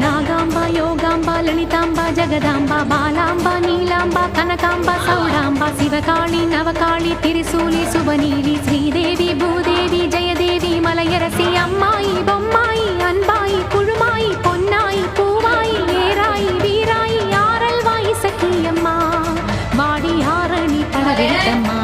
நாகாம்பா யோகாம்பா லலிதாம்பா ஜெகதாம்பா பாலாம்பா நீலாம்பா கனகாம்பா சௌடாம்பா சிவகாளி நவகாளி திரிசூலி சுபநீலி ஸ்ரீதேவி பூதேவி ஜெயதேவி மலையரசி அம்மாயி பொம்மாயி அன்பாயி குழுமாயி பொன்னாயி பூவாயி ஏராயி வீராயி ஆரல்வாயி சக்கியம்மா வாடி ஆரணி பழவேட்டம்மா